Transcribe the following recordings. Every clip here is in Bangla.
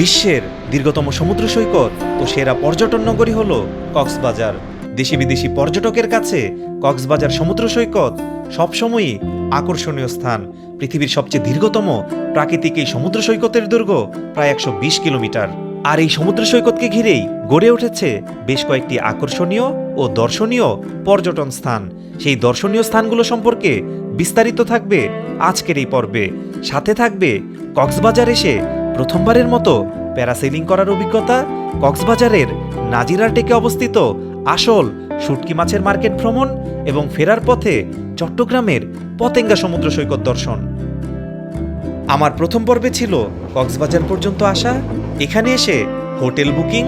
বিশ্বের দীর্ঘতম সমুদ্র সৈকত ও সেরা পর্যটন নগরী হল কক্সবাজার। দেশি বিদেশি পর্যটকের কাছে কক্সবাজার সমুদ্র সৈকত সবসময়ই আকর্ষণীয় স্থান। পৃথিবীর সবচেয়ে দীর্ঘতম প্রাকৃতিক এই সমুদ্র সৈকতের দৈর্ঘ্য প্রায় একশো বিশ কিলোমিটার। আর এই সমুদ্র সৈকতকে ঘিরেই গড়ে উঠেছে বেশ কয়েকটি আকর্ষণীয় ও দর্শনীয় পর্যটন স্থান। সেই দর্শনীয় স্থানগুলো সম্পর্কে বিস্তারিত থাকবে আজকের এই পর্বে। সাথে থাকবে কক্সবাজার এসে প্রথমবারের মতো প্যারাসেলিং করার অভিজ্ঞতা কক্সবাজারের নাজিরা টেকে অবস্থিত আসল শুটকি মাছের মার্কেট ভ্রমণ এবং ফেরার পথে চট্টগ্রামের পতেঙ্গা সমুদ্র সৈকত দর্শন। আমার প্রথম পর্বে ছিল কক্সবাজার পর্যন্ত আসা। এখানে এসে হোটেল বুকিং,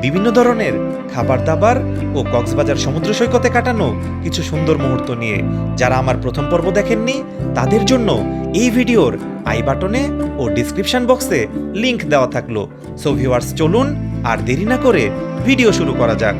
বিভিন্ন ধরনের খাবার দাবার ও কক্সবাজার সমুদ্র সৈকতে কাটানো কিছু সুন্দর মুহূর্ত নিয়ে। যারা আমার প্রথম পর্ব দেখেননি, তাদের জন্য এই ভিডিওর আই বাটনে ও ডিসক্রিপশন বক্সে লিংক দেওয়া থাকল। সো ভিউয়ার্স, চলুন আর দেরি না করে ভিডিও শুরু করা যাক।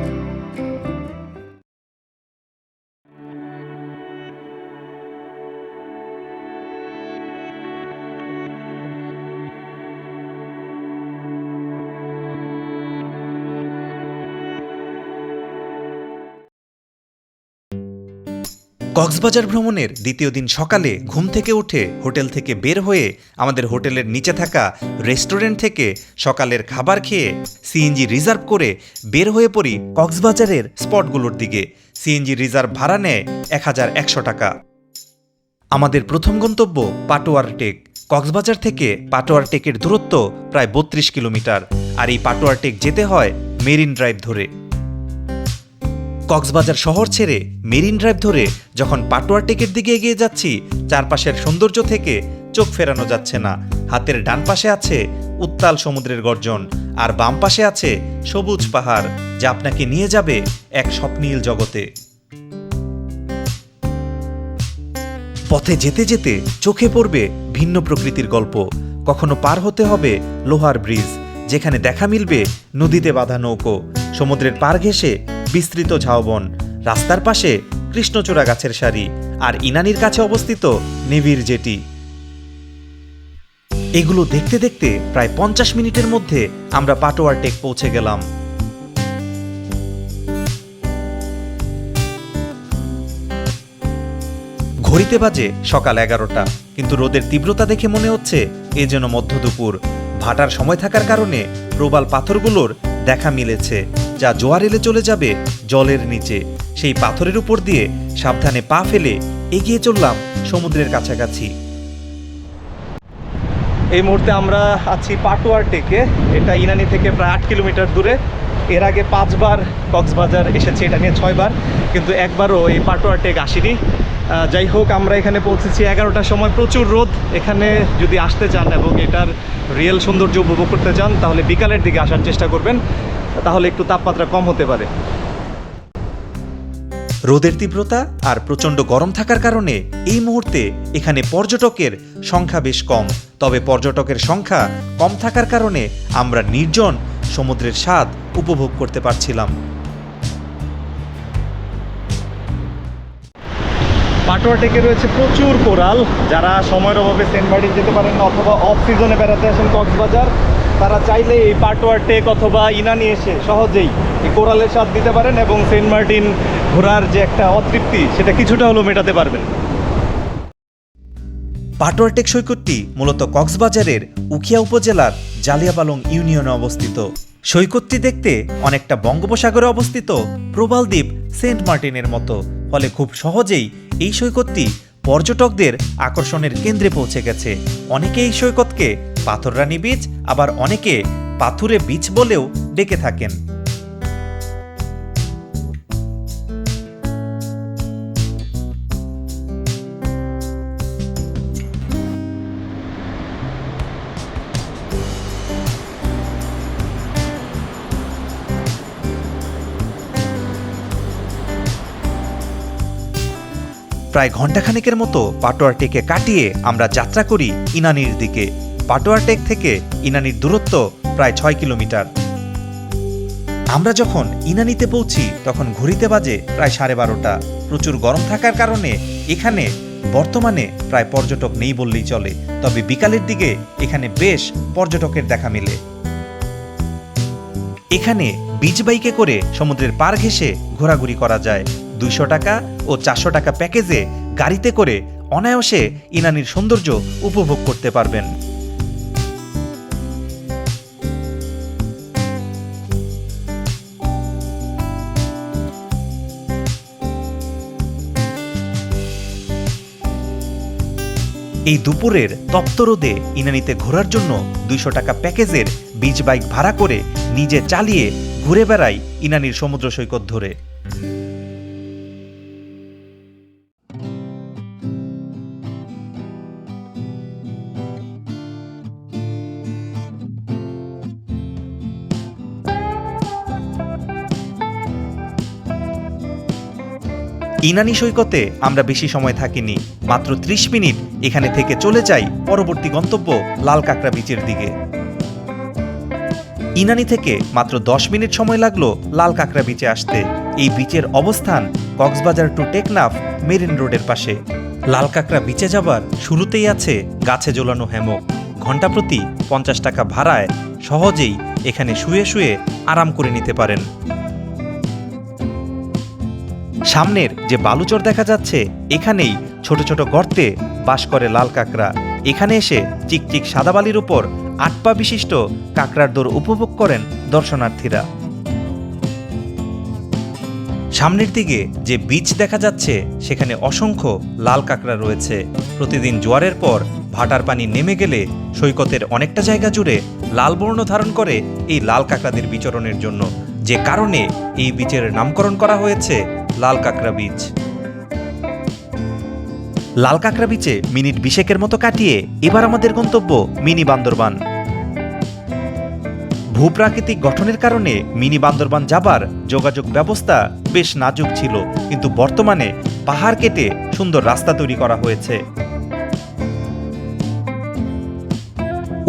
কক্সবাজার ভ্রমণের দ্বিতীয় দিন সকালে ঘুম থেকে উঠে হোটেল থেকে বের হয়ে আমাদের হোটেলের নিচে থাকা রেস্টুরেন্ট থেকে সকালের খাবার খেয়ে সিএনজি রিজার্ভ করে বের হয়ে পড়ি কক্সবাজারের স্পটগুলোর দিকে। সিএনজি রিজার্ভ ভাড়া নেয় এক হাজার একশো টাকা। আমাদের প্রথম গন্তব্য পাটোয়ার টেক। কক্সবাজার থেকে পাটোয়ার টেকের দূরত্ব প্রায় বত্রিশ কিলোমিটার। আর এই পাটোয়ার টেক যেতে হয় মেরিন ড্রাইভ ধরে। কক্সবাজার শহর ছেড়ে মেরিন ড্রাইভ ধরে যখন পাটোয়ার টেকের দিকে এগিয়ে যাচ্ছি, চারপাশের সৌন্দর্য থেকে চোখ ফেরানো যাচ্ছে না। হাতের ডান পাশে আছে উত্তাল সমুদ্রের গর্জন, আর বাম পাশে আছে সবুজ পাহাড়, যা আপনাকে নিয়ে যাবে এক স্বপ্নীল জগতে। পথে যেতে যেতে চোখে পড়বে ভিন্ন প্রকৃতির গল্প। কখনো পার হতে হবে লোহার ব্রিজ, যেখানে দেখা মিলবে নদীতে বাঁধা নৌকো। সমুদ্রের পার ঘেঁষে বিস্তৃত ঝাউবন। রাস্তার পাশে কৃষ্ণচূড়া গাছের সারি আর ইনানির কাছে অবস্থিত নেভির জেটি। এগুলো দেখতে দেখতে প্রায় পঞ্চাশ মিনিটের মধ্যে আমরা পাটোয়ার টেক পৌঁছে গেলাম। ঘড়িতে বাজে সকাল এগারোটা, কিন্তু রোদের তীব্রতা দেখে মনে হচ্ছে এ যেন মধ্য দুপুর। ভাটার সময় থাকার কারণে প্রবাল পাথরগুলোর দেখা মিলেছে। যা জোয়ার এলে চলে যাবে জলের নিচে। সেই পাথরের উপর দিয়ে সাবধানে পা ফেলে এগিয়ে চললাম সমুদ্রের কাছাকাছি। এই মুহূর্তে আমরা আছি পাটুয়ার টেকে। এটা ইনানি থেকে প্রায় আট কিলোমিটার দূরে। এর আগে পাঁচবার কক্সবাজার এসেছি, এটা নিয়ে ছয়বার। কিন্তু একবারও এই পাটুয়ার টেক আসিনি। যাই হোক, আমরা এখানে পৌঁছেছি এগারোটার সময়। প্রচুর রোদ এখানে। যদি আসতে চান এবং এটার রিয়েল সৌন্দর্য উপভোগ করতে চান, তাহলে বিকালের দিকে আসার চেষ্টা করবেন। তাহলে একটু তাপমাত্রা কম হতে পারে। রোদের তীব্রতা আর প্রচণ্ড গরম থাকার কারণে এই মুহূর্তে এখানে পর্যটকের সংখ্যা বেশ কম। তবে পর্যটকের সংখ্যা কম থাকার কারণে আমরা নির্জন সমুদ্রের স্বাদ উপভোগ করতে পারছিলাম। পাটোয়া টেকে রয়েছে প্রচুর কোরাল। যারা সময়ের অভাবে সেন্ট মার্টিন যেতে পারেন না অথবা অফ সিজনে বেড়াতে আসেন কক্সবাজার তারা চাইলে এই পাটোয়ার টেক অথবা ইনানি এসে সহজেই এই কোরালের স্বাদ দিতে পারেন এবং সেন্ট মার্টিন ঘোরার যে একটা অতৃপ্তি, সেটা কিছুটা হলেও মেটাতে পারবেন। পাটোয়ারটেক সৈকতটি মূলত কক্সবাজারের উখিয়া উপজেলার জালিয়াবালং ইউনিয়নে অবস্থিত। সৈকতটি দেখতে অনেকটা বঙ্গোপসাগরে অবস্থিত প্রবাল দ্বীপ সেন্ট মার্টিনের মতো, ফলে খুব সহজেই এই সৈকতটি পর্যটকদের আকর্ষণের কেন্দ্রে পৌঁছে গেছে। অনেকে এই সৈকতকে পাথররানী বীচ আবার অনেকে পাথুরে বীচ বলেও ডেকে থাকেন। প্রায় ঘণ্টাখানেকের মতো পাটোয়ার টেকে কাটিয়ে আমরা যাত্রা করি ইনানির দিকে। পাটোয়ার টেক থেকে ইনানির দূরত্ব প্রায় ছয় কিলোমিটার। আমরা যখন ইনানিতে পৌঁছি, তখন ঘড়িতে বাজে প্রায় সাড়ে বারোটা। প্রচুর গরম থাকার কারণে এখানে বর্তমানে প্রায় পর্যটক নেই বললেই চলে। তবে বিকালের দিকে এখানে বেশ পর্যটকের দেখা মিলে। এখানে বিচ বাইকে করে সমুদ্রের পার ঘেঁষে ঘোরাঘুরি করা যায়। দুইশো টাকা ও চারশো টাকা প্যাকেজে গাড়িতে করে অনায়াসে ইনানির সৌন্দর্য উপভোগ করতে পারবেন। এই দুপুরের তপ্ত রোদে ইনানিতে ঘোরার জন্য দুইশো টাকা প্যাকেজের বিচ বাইক ভাড়া করে নিজে চালিয়ে ঘুরে বেড়াই ইনানির সমুদ্র সৈকত ধরে। ইনানি সৈকতে আমরা বেশি সময় থাকিনি। মাত্র ত্রিশ মিনিট এখানে থেকে চলে যাই পরবর্তী গন্তব্য লাল কাঁকড়া বিচের দিকে। ইনানি থেকে মাত্র দশ মিনিট সময় লাগল লাল কাঁকড়া বিচে আসতে। এই বিচের অবস্থান কক্সবাজার টু টেকনাফ মেরিন রোডের পাশে। লাল কাঁকড়া বিচে যাবার শুরুতেই আছে গাছে ঝোলানো হ্যামক। ঘণ্টা প্রতি পঞ্চাশ টাকা ভাড়ায় সহজেই এখানে শুয়ে শুয়ে আরাম করে নিতে পারেন। সামনের যে বালুচর দেখা যাচ্ছে, এখানেই ছোট ছোট গর্তে বাস করে লাল কাঁকড়া। এখানে এসে চিকচিক সাদা বালির উপর আট পা বিশিষ্ট কাঁকড়ার দৌড় উপভোগ করেন দর্শনার্থীরা। সামনের দিকে যে বিচ দেখা যাচ্ছে, সেখানে অসংখ্য লাল কাঁকড়া রয়েছে। প্রতিদিন জোয়ারের পর ভাটার পানি নেমে গেলে সৈকতের অনেকটা জায়গা জুড়ে লাল বর্ণ ধারণ করে এই লাল কাঁকড়াদের বিচরণের জন্য। যে কারণে এই বিচের নামকরণ করা হয়েছে লাল কাঁকড়া বিচ লাল কাঁকড়া বিচে মিনিট বিশেকের মতো কাটিয়ে এবার আমাদের গন্তব্য মিনি বান্দরবান। ভূপ্রাকৃতিক গঠনের কারণে মিনি বান্দরবান যাবার যোগাযোগ ব্যবস্থা বেশ নাজুক ছিল, কিন্তু বর্তমানে পাহাড় কেটে সুন্দর রাস্তা তৈরি করা হয়েছে।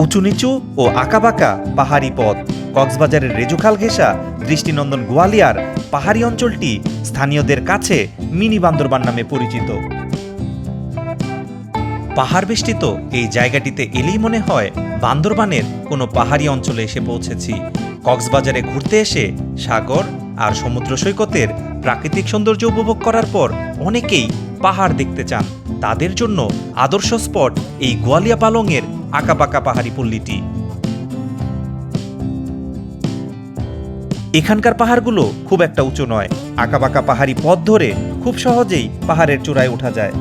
উঁচু নিচু ও আঁকাবাঁকা পাহাড়ি পথ, কক্সবাজারের রেজুখাল ঘেঁষা দৃষ্টিনন্দন গোয়ালিয়ার পাহাড়ি অঞ্চলটি স্থানীয়দের কাছে মিনি বান্দরবান নামে পরিচিত। পাহাড় বেষ্টিত এই জায়গাটিতে এলেই মনে হয় বান্দরবানের কোনো পাহাড়ি অঞ্চলে এসে পৌঁছেছি। কক্সবাজারে ঘুরতে এসে সাগর আর সমুদ্র সৈকতের প্রাকৃতিক সৌন্দর্য উপভোগ করার পর অনেকেই পাহাড় দেখতে চান। তাদের জন্য আদর্শ স্পট এই গোয়ালিয়া পালংয়ের আঁকাবাঁকা পাহাড়ি পল্লীটি। এখানকার পাহাড়গুলো খুব একটা উঁচু নয়। আঁকাবাঁকা পাহাড়ি পথ ধরে খুব সহজেই পাহাড়ের চূড়ায় ওঠা যায়।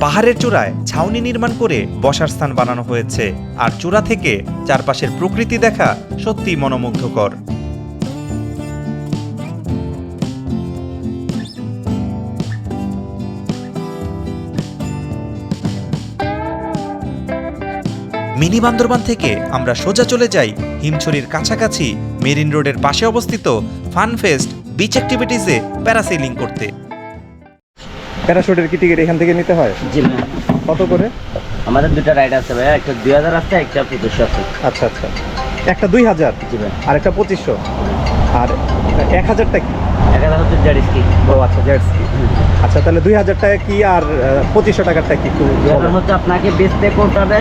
পাহাড়ের চূড়ায় ছাউনি নির্মাণ করে বসার স্থান বানানো হয়েছে। আর চূড়া থেকে চারপাশের প্রকৃতি দেখা সত্যিই মনোমুগ্ধকর। মিনি বান্দরবান থেকে আমরা সোজা চলে যাই হিমছড়ির কাছাকাছি মেরিন রোডের পাশে অবস্থিত ফানফেস্ট বিচ অ্যাক্টিভিটিসে প্যারাসেলিং করতে। প্যারাশুটের কি টিকিট এখান থেকে নিতে হয়? জি কত করে? আমাদের দুটো রাইড আছে ভাইয়া একটা দুই হাজার আছে একটা পঁচিশশো আছে। আচ্ছা আচ্ছা। একটা দুই হাজার? জি ভাই আর একটা পঁচিশশো? আর এক হাজারটা কি? এক হাজার হচ্ছে জেড স্কি ও আচ্ছা জেড স্কি আচ্ছা তাহলে দুই হাজার টাকা কি আর পঁচিশশো টাকারটা কি হচ্ছে আপনাকে বেচতে উঠাবে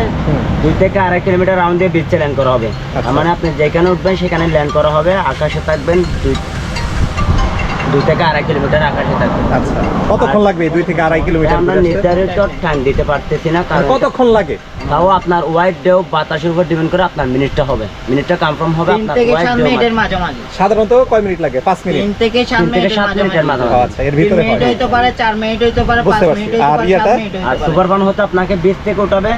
দুই থেকে আড়াই কিলোমিটার রাউন্ড দিয়ে বেচতে ল্যান্ড করা হবে। আচ্ছা। মানে আপনি যেখানে উঠবেন সেখানে ল্যান্ড করা হবে। আকাশে থাকবেন দুই দুই থেকে আড়াই কিলোমিটার আকাশে থাকবেন আচ্ছা। কতক্ষণ লাগবে দুই থেকে আড়াই কিলোমিটার আমরা নির্ধারিত টাইম দিতে পারতেছি না কারণ কতক্ষণ লাগে? তাও আপনার ওয়াইড ডেও বাতাসের উপর ডিপেন্ড করে আপনার মিনিটটা হবে। মিনিটটা কনফার্ম হবে তিন আপনার ওয়াইড ডেও মিনিটের মাঝামাঝি। সাধারণত কয় মিনিট লাগে? পাঁচ মিনিট? তিন থেকে সাত মিনিটের মাঝামাঝি। মাঝামাঝি। আচ্ছা এর তিন ভিতরে মিনিট হইতে পারে চার মিনিট হইতে পারে পাঁচ মিনিট হইতে পারে ইয়েটা? সাত মিনিট আর সুপার বান হতে আপনাকে বিচ থেকে উঠাবে।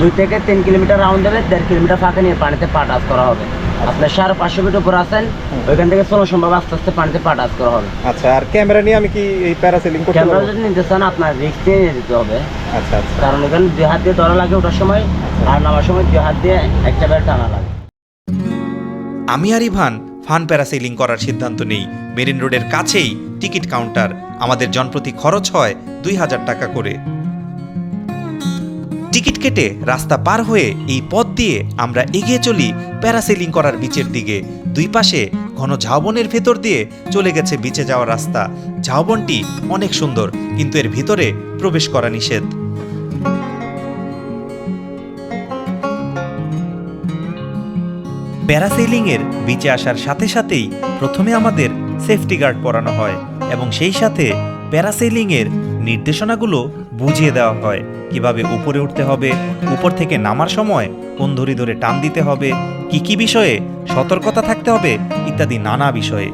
দুই থেকে তিন কিলোমিটার রাউন্ড দেবে দেড় কিলোমিটার ফাঁকে নিয়ে পানিতে পা টাচ করা হবে। আপনি সাড়ে পাঁচশো মিটার উপর আছেন। ওইখান থেকে ষোলো সম্ভব আস্তে আস্তে পানিতে পা টাচ করা হবে। আচ্ছা আর ক্যামেরা নিয়ে আমি কি এই প্যারাসেলিং করতে ক্যামেরা যদি নিতে চান আপনার রিক্স নিয়ে যেতে হবে। আচ্ছা আচ্ছা। কারণ ওখানে দুই হাত দিয়ে ধরা লাগে ওঠার সময় আর নামার সময় দুই হাত দিয়ে একটা বেড়ে টানা লাগে। আমি আর ইভান ফান প্যারাসেলিং করার সিদ্ধান্ত নেই। মেরিন রোডের কাছেই টিকিট কাউন্টার। আমাদের জনপ্রতি খরচ হয় দুই হাজার টাকা করে। টিকিট কেটে রাস্তা পার হয়ে এই পথ দিয়ে আমরা এগিয়ে চলি প্যারাসেলিং করার বিচের দিকে। দুই পাশে ঘন ঝাউবনের ভেতর দিয়ে চলে গেছে বিচে যাওয়ার রাস্তা। ঝাউবনটি অনেক সুন্দর, কিন্তু এর ভিতরে প্রবেশ করা নিষেধ। প্যারাসেইলিংয়ের বিচে আসার সাথে সাথেই প্রথমে আমাদের সেফটি গার্ড পরানো হয় এবং সেই সাথে প্যারাসেইলিংয়ের নির্দেশনাগুলো বুঝিয়ে দেওয়া হয়। কীভাবে উপরে উঠতে হবে, উপর থেকে নামার সময়, কোন ধরি ধরে টান দিতে হবে, কি কি বিষয়ে সতর্কতা থাকতে হবে, ইত্যাদি নানা বিষয়ে।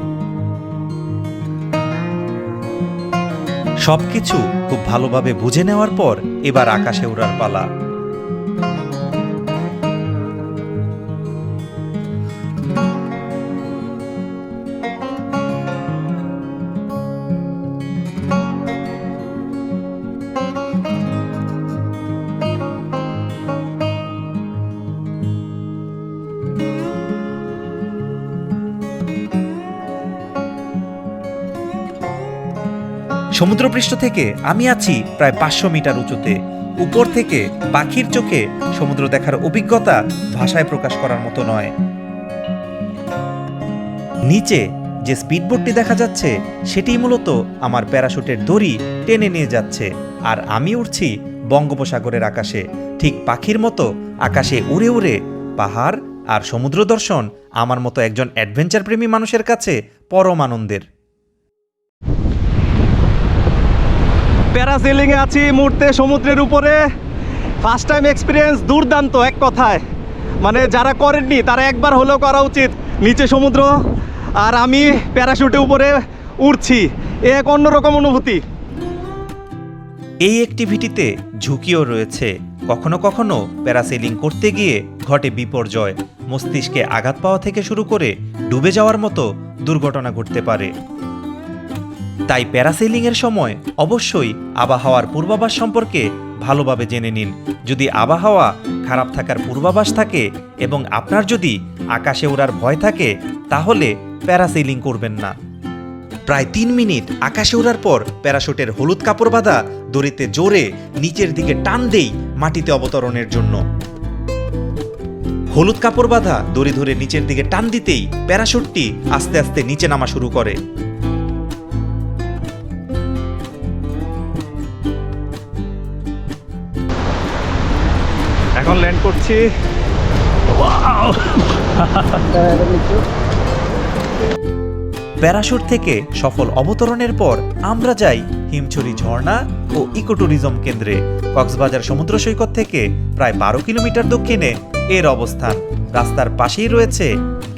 সবকিছু খুব ভালোভাবে বুঝে নেওয়ার পর এবার আকাশে উড়ার পালা। সমুদ্রপৃষ্ঠ থেকে আমি আছি প্রায় পাঁচশো মিটার উঁচুতে। উপর থেকে পাখির চোখে সমুদ্র দেখার অভিজ্ঞতা ভাষায় প্রকাশ করার মতো নয়। নিচে যে স্পিডবোটটি দেখা যাচ্ছে সেটি মূলত আমার প্যারাশুটের দড়ি টেনে নিয়ে যাচ্ছে আর আমি উঠছি বঙ্গোপসাগরের আকাশে। ঠিক পাখির মতো আকাশে উড়ে উড়ে পাহাড় আর সমুদ্র দর্শন আমার মতো একজন অ্যাডভেঞ্চার প্রেমী মানুষের কাছে পরম আনন্দের। প্যারাসেলিং এ আছি মুহূর্তে সমুদ্রের উপরে। ফার্স্ট টাইম এক্সপিরিয়েন্স দুর্দান্ত, এক কথায়। মানে যারা করেননি, তারা একবার হলেও করা উচিত। নিচে সমুদ্র, আর আমি প্যারাশুটে উপরে উড়ছি। এ এক অন্যরকম অনুভূতি। এই অ্যাক্টিভিটিতে ঝুঁকিও রয়েছে। কখনো কখনো প্যারাসেলিং করতে গিয়ে ঘটে বিপর্যয়। মস্তিষ্কে আঘাত পাওয়া থেকে শুরু করে ডুবে যাওয়ার মতো দুর্ঘটনা ঘটতে পারে। তাই প্যারাসেলিং এর সময় অবশ্যই আবহাওয়ার পূর্বাভাস সম্পর্কে ভালোভাবে জেনে নিন। যদি আবহাওয়া খারাপ থাকার পূর্বাভাস থাকে এবং আপনার যদি আকাশে ওড়ার ভয় থাকে, তাহলে প্যারাসেলিং করবেন না। প্রায় তিন মিনিট আকাশে ওড়ার পর প্যারাশুটের হলুদ কাপড় বাঁধা দড়িতে জোরে নিচের দিকে টান দেই মাটিতে অবতরণের জন্য। হলুদ কাপড় বাঁধা দড়ি ধরে নিচের দিকে টান দিতেই প্যারাশুটটি আস্তে আস্তে নিচে নামা শুরু করে। করছি। প্যারাশুট থেকে সফল অবতরণের পর আমরা যাই হিমছড়ি ঝর্ণা ও ইকোট্যুরিজম কেন্দ্রে। কক্সবাজার সমুদ্র সৈকত থেকে প্রায় বারো কিলোমিটার দক্ষিণে এর অবস্থান। রাস্তার পাশেই রয়েছে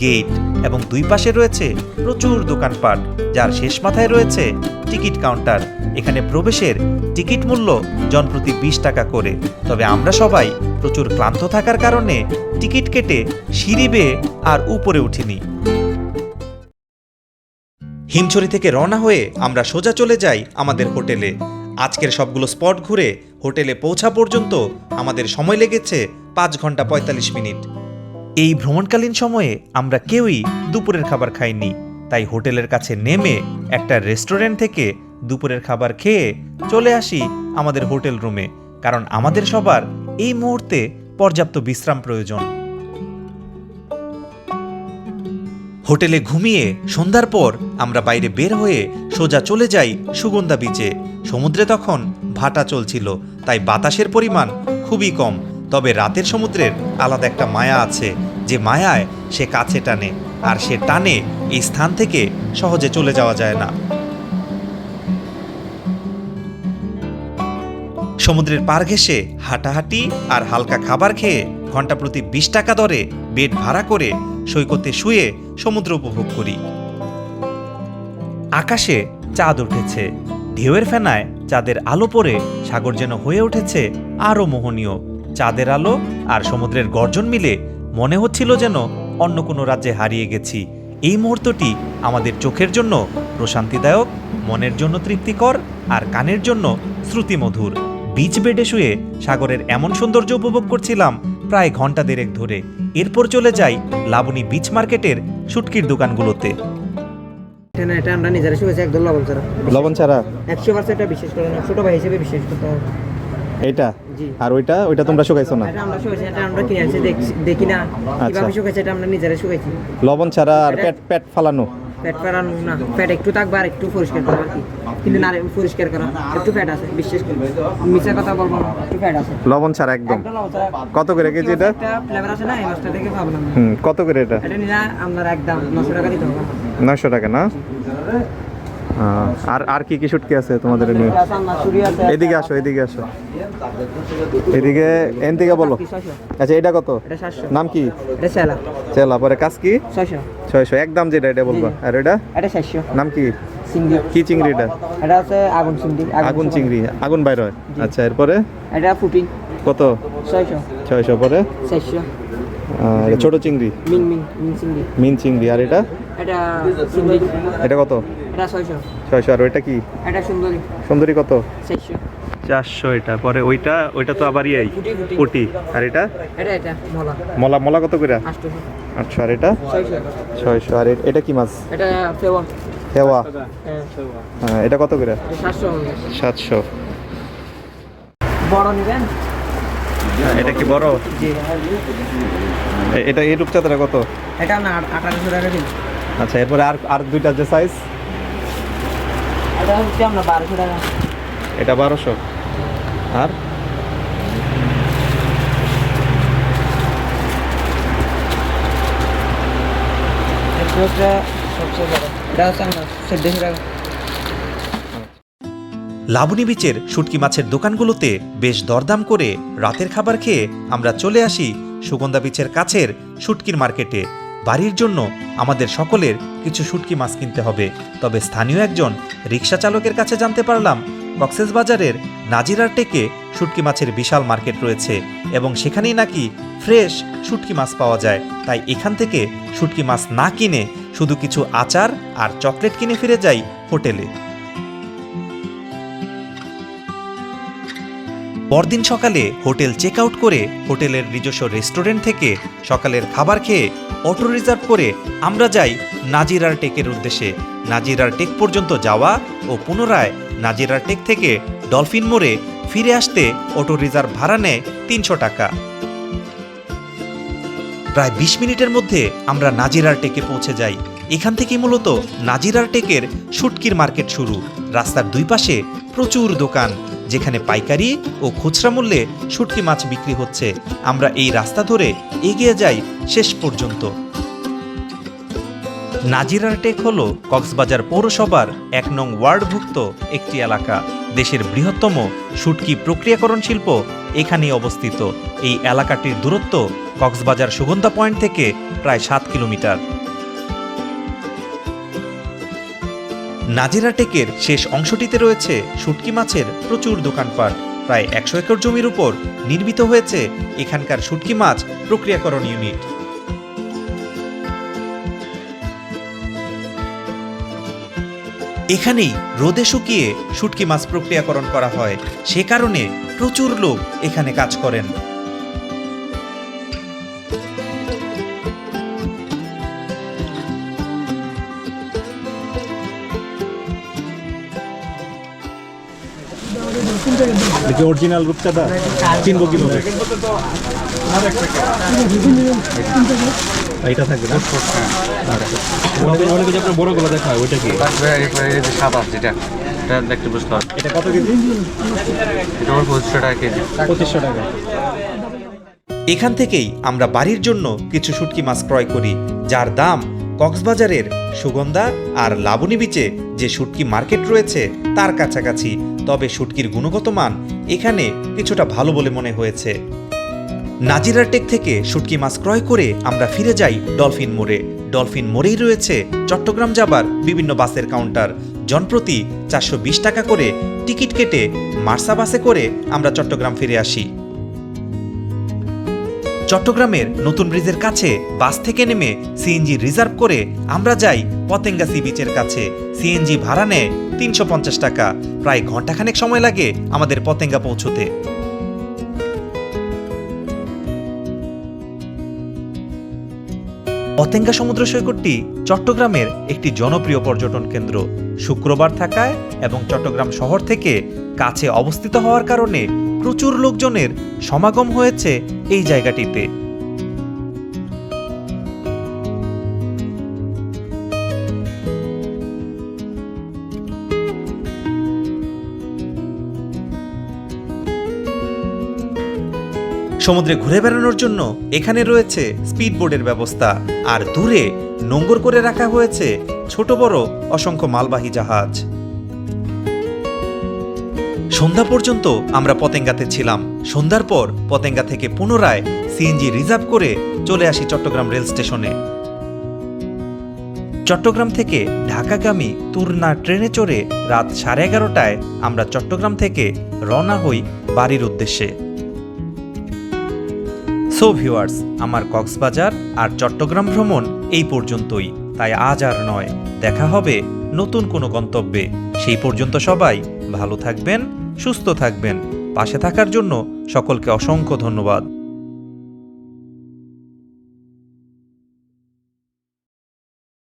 গেট এবং দুই পাশে রয়েছে প্রচুর দোকানপাট, যার শেষ মাথায় রয়েছে টিকিট কাউন্টার। এখানে প্রবেশের টিকিট মূল্য জনপ্রতি বিশ টাকা করে। তবে আমরা সবাই প্রচুর ক্লান্ত থাকার কারণে টিকিট কেটে সিঁড়ি বেয়ে আর উপরে উঠিনি। হিমছড়ি থেকে রওনা হয়ে আমরা সোজা চলে যাই আমাদের হোটেলে। আজকের সবগুলো স্পট ঘুরে হোটেলে পৌঁছা পর্যন্ত আমাদের সময় লেগেছে পাঁচ ঘণ্টা পঁয়তাল্লিশ মিনিট। এই ভ্রমণকালীন সময়ে আমরা কেউই দুপুরের খাবার খাইনি, তাই হোটেলের কাছে নেমে একটা রেস্টুরেন্ট থেকে দুপুরের খাবার খেয়ে চলে আসি আমাদের হোটেল রুমে, কারণ আমাদের সবার এই মুহূর্তে পর্যাপ্ত বিশ্রাম প্রয়োজন। হোটেলে ঘুমিয়ে সন্ধ্যার পর আমরা বাইরে বের হয়ে সোজা চলে যাই সুগন্ধা বিচে সমুদ্রে তখন ভাটা চলছিল, তাই বাতাসের পরিমাণ খুবই কম, তবে রাতের সমুদ্রের আলাদা একটা মায়া আছে, যে মায়ায় সে কাছে টানে, আর সে টানে এই স্থান থেকে সহজে চলে যাওয়া যায় না। সমুদ্রের পার ঘেঁষে হাঁটাহাঁটি আর হালকা খাবার খেয়ে ঘণ্টা প্রতি বিশ টাকা দরে বেড ভাড়া করে সৈকতে শুয়ে সমুদ্র উপভোগ করি। আকাশে চাঁদ উঠেছে, ঢেউয়ের ফেনায় চাঁদের আলো পড়ে সাগর যেন হয়ে উঠেছে আরও মোহনীয়। চাঁদের আলো আর সমুদ্রের গর্জন মিলে মনে হচ্ছিল যেন অন্য কোনো রাজ্যে হারিয়ে গেছি। এই মুহূর্তটি আমাদের চোখের জন্য প্রশান্তিদায়ক, মনের জন্য তৃপ্তিকর আর কানের জন্য শ্রুতিমধুর। বিচ বেডে শুয়ে সাগরের এমন সৌন্দর্য উপভোগ করছিলাম প্রায় ঘণ্টা দেড়েক ধরে। এরপর চলে যাই লাবণী বিচ মার্কেটের শুটকির দোকানগুলোতে। এটা এটা আমরা নিজেরা শুয়েছি একদম লবণ ছাড়া। লবণ ছাড়া? একশো পার্সেন্ট বিশেষ করে না ছোট ভাই হিসেবে বিশেষ করতে হবে। এটা? আর ওইটা? ওইটা তোমরা শুকাইছো না? এটা আমরা শুয়েছি এটা আমরা কিনে আনছি দেখছি দেখি না। আচ্ছা। কীভাবে শুকেছে এটা আমরা নিজেরা শুকেছি লবণ ছাড়া আর পেট পেট ফালানো? ফ্যাট ফেরানো না। একটু থাকবে আর একটু পরিষ্কার করা আর কি কিন্তু না পরিষ্কার করা। একটু ফ্যাট আছে বিশ্বাস করি। মিছা কথা বলব না একটু ফ্যাট আছে। লবণ ছাড়া একদম। কত করে কেজি এটা? ফ্লেভার আছে না এই মাছটা থেকে না হুম কত করে এটা? এটা আপনার একদম নশো টাকা দিতে হবে। নয়শো টাকা না? আর আর কি কি শুটকি আছে তোমাদের এদিকে? আসো এদিকে আসো। এদিকে এন থেকে বলো আচ্ছা এটা কত? নাম কি? সেলা চেলা পরে কাজ কি? ছয়শো। ছয়শো একদম যেটা এটা বলবা। আর এটা? এটা সাতশো নাম কি? চিংড়ি কি চিংড়ি এটা? এটা হচ্ছে আগুন চিংড়ি আগুন চিংড়ি। আগুন বাইর হয় আচ্ছা এরপরে? এটা ফুটিং কত? ছয়শো। ছয়শো পরে? চারশো। ছোট চিংড়ি? মিন মিন মিন চিংড়ি। মিন চিংড়ি আর এটা? এটা চিংড়ি এটা কত? এটা ছয়শো। ছয়শো আর ওইটা কি? এটা সুন্দরী। সুন্দরী কত? চারশো। চারশো এটা পরে ওইটা ওইটা তো আবার ইয়াই পুটি। আর এটা? এটা এটা মলা। মলা মলা কত করে আটশো আর এটা? ছয়শো আর এটা কি মাছ? এটা হেওয়া হ্যাঁ হ্যাঁ, এটা কত করে? সাতশো বড় নেবেন? এটা কি বড়? এটা এই রূপচাঁদাটা কত? এটা না আঠারোশো টাকা দিন আচ্ছা এরপরে আর আর দুইটা যে সাইজ এটা হচ্ছে আপনার বারোশো টাকা। এটা বারোশো। আর? চোদ্দোশো লাবণী বিচের শুটকি মাছের দোকানগুলোতে বেশ দরদাম করে রাতের খাবার খেয়ে আমরা চলে আসি সুগন্ধা বিচের কাছের শুটকির মার্কেটে। বাড়ির জন্য আমাদের সকলের কিছু শুটকি মাছ কিনতে হবে। তবে স্থানীয় একজন রিক্সা চালকের কাছে জানতে পারলাম কক্সেস বাজারের নাজিরার টেকে শুটকি মাছের বিশাল মার্কেট রয়েছে এবং সেখানেই নাকি ফ্রেশ শুটকি মাছ পাওয়া যায়। তাই এখান থেকে শুটকি মাছ না কিনে শুধু কিছু আচার আর চকলেট কিনে ফিরে যাই হোটেলে। পরদিন সকালে হোটেল চেক আউট করে হোটেলের নিজস্ব রেস্টুরেন্ট থেকে সকালের খাবার খেয়ে অটো রিজার্ভ করে আমরা যাই নাজিরার টেকের উদ্দেশ্যে। নাজিরার টেক পর্যন্ত যাওয়া ও পুনরায় নাজিরার টেক থেকে ডলফিন মোড়ে ফিরে আসতে অটো রিজার্ভ ভাড়া নেয় তিনশো টাকা। প্রায় বিশ মিনিটের মধ্যে আমরা নাজিরার টেকে পৌঁছে যাই। এখান থেকে মূলত নাজিরার টেকের শুটকির মার্কেট শুরু। রাস্তার দুই পাশে প্রচুর দোকান, যেখানে পাইকারি ও খুচরা মূল্যে শুটকি মাছ বিক্রি হচ্ছে। আমরা এই রাস্তা ধরে এগিয়ে যাই শেষ পর্যন্ত। নাজিরার টেক হল কক্সবাজার পৌরসভার এক নং ওয়ার্ডভুক্ত একটি এলাকা। দেশের বৃহত্তম শুটকি প্রক্রিয়াকরণ শিল্প এখানেই অবস্থিত। এই এলাকাটির দূরত্ব কক্সবাজার সুগন্ধা পয়েন্ট থেকে প্রায় সাত কিলোমিটার। নাজিরা টেকের শেষ অংশটিতে রয়েছে শুটকি মাছের প্রচুর দোকানপাট। প্রায় একশো একর জমির উপর নির্মিত হয়েছে এখানকার শুটকি মাছ প্রক্রিয়াকরণ ইউনিট। এখানেই রোদে শুকিয়ে শুটকি মাছ প্রক্রিয়াকরণ করা হয়। সে কারণে প্রচুর লোক এখানে কাজ করেন। দেখি অরিজিনাল রূপচাঁদা চিনবো কীভাবে এইটা থাকবে না? অনেকে যে আপনার বড়গুলো দেখা হয় ওইটা কি সাদা যেটা এটা দেখতে বুঝতে হবে এটা কত কেজি? এটা আমার পঁচিশশো টাকা কেজি। পঁচিশশো টাকা। এখান থেকেই আমরা বাড়ির জন্য কিছু শুটকি মাছ ক্রয় করি যার দাম কক্সবাজারের সুগন্ধা আর লাবণী বিচে যে শুটকি মার্কেট রয়েছে তার কাছাকাছি। তবে শুটকির গুণগত মান এখানে কিছুটা ভালো বলে মনে হয়েছে। নাজিরার টেক থেকে শুটকি মাছ ক্রয় করে আমরা ফিরে যাই ডলফিন মোড়ে। ডলফিন মোড়েই রয়েছে চট্টগ্রাম যাবার বিভিন্ন বাসের কাউন্টার। জনপ্রতি চারশো বিশ টাকা করে টিকিট কেটে মার্সা বাসে করে আমরা চট্টগ্রাম ফিরে আসি। চট্টগ্রামের নতুন ব্রিজের কাছে বাস থেকে নেমে সিএনজি রিজার্ভ করে আমরা যাই পতেঙ্গা সি বিচের কাছে। সিএনজি ভাড়া নেয় তিনশো পঞ্চাশ টাকা। প্রায় ঘন্টাখানেক সময় লাগে আমাদের পতেঙ্গা পৌঁছতে। পতেঙ্গা সমুদ্র সৈকতটি চট্টগ্রামের একটি জনপ্রিয় পর্যটন কেন্দ্র। শুক্রবার থাকায় এবং চট্টগ্রাম শহর থেকে কাছে অবস্থিত হওয়ার কারণে প্রচুর লোকজনের সমাগম হয়েছে এই জায়গাটিতে। সমুদ্রে ঘুরে বেড়ানোর জন্য এখানে রয়েছে স্পিডবোর্ডের ব্যবস্থা। আর দূরে নোঙ্গর করে রাখা হয়েছে ছোট বড় অসংখ্য মালবাহী জাহাজ। সন্ধ্যা পর্যন্ত আমরা পতেঙ্গাতে ছিলাম। সন্ধ্যার পর পতেঙ্গা থেকে পুনরায় সিএনজি রিজার্ভ করে চলে আসি চট্টগ্রাম রেল স্টেশনে। চট্টগ্রাম থেকে ঢাকাগামী তুরনা ট্রেনে চড়ে রাত সাড়ে এগারোটায় আমরা চট্টগ্রাম থেকে রওনা হই বাড়ির উদ্দেশ্যে। সো ভিউয়ার্স আমার কক্সবাজার আর চট্টগ্রাম ভ্রমণ এই পর্যন্তই। তাই আজ আর নয়, দেখা হবে নতুন কোনো গন্তব্যে। সেই পর্যন্ত সবাই ভালো থাকবেন, সুস্থ থাকবেন। পাশে থাকার জন্য সকলকে অসংখ্য ধন্যবাদ।